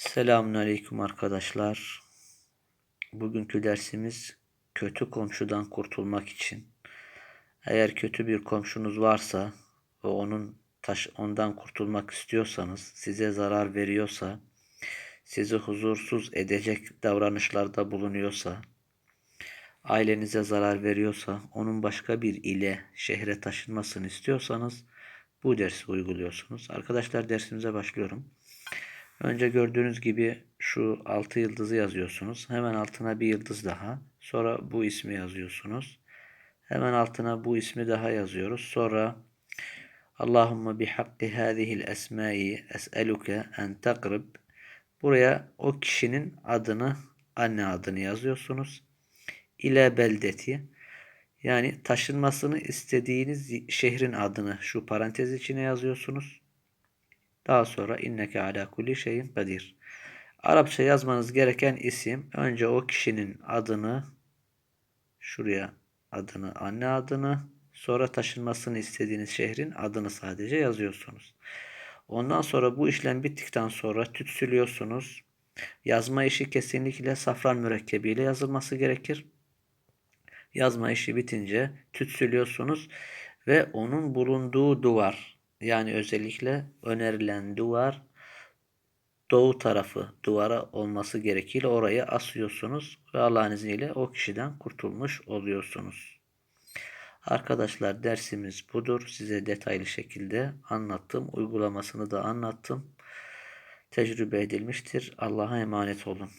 Selamünaleyküm arkadaşlar. Bugünkü dersimiz kötü komşudan kurtulmak için. Eğer kötü bir komşunuz varsa ve onun taş ondan kurtulmak istiyorsanız, size zarar veriyorsa, sizi huzursuz edecek davranışlarda bulunuyorsa, ailenize zarar veriyorsa, onun başka bir ile, şehre taşınmasını istiyorsanız bu dersi uyguluyorsunuz. Arkadaşlar dersimize başlıyorum. Önce gördüğünüz gibi şu altı yıldızı yazıyorsunuz. Hemen altına bir yıldız daha. Sonra bu ismi yazıyorsunuz. Hemen altına bu ismi daha yazıyoruz. Sonra Allahümme bihakkı hâzihil esmâi es'eluke en takrib. Buraya o kişinin adını, anne adını yazıyorsunuz. İle beldeti. Yani taşınmasını istediğiniz şehrin adını şu parantez içine yazıyorsunuz. Daha sonra inneke ala kulli şeyin kadir. Arapça yazmanız gereken isim önce o kişinin adını şuraya adını, anne adını, sonra taşınmasını istediğiniz şehrin adını sadece yazıyorsunuz. Ondan sonra bu işlem bittikten sonra tütsülüyorsunuz. Yazma işi kesinlikle safran mürekkebiyle yazılması gerekir. Yazma işi bitince tütsülüyorsunuz ve onun bulunduğu duvar yani özellikle önerilen duvar doğu tarafı duvara olması gerekiyle orayı asıyorsunuz ve Allah'ın izniyle o kişiden kurtulmuş oluyorsunuz. Arkadaşlar dersimiz budur. Size detaylı şekilde anlattım. Uygulamasını da anlattım. Tecrübe edilmiştir. Allah'a emanet olun.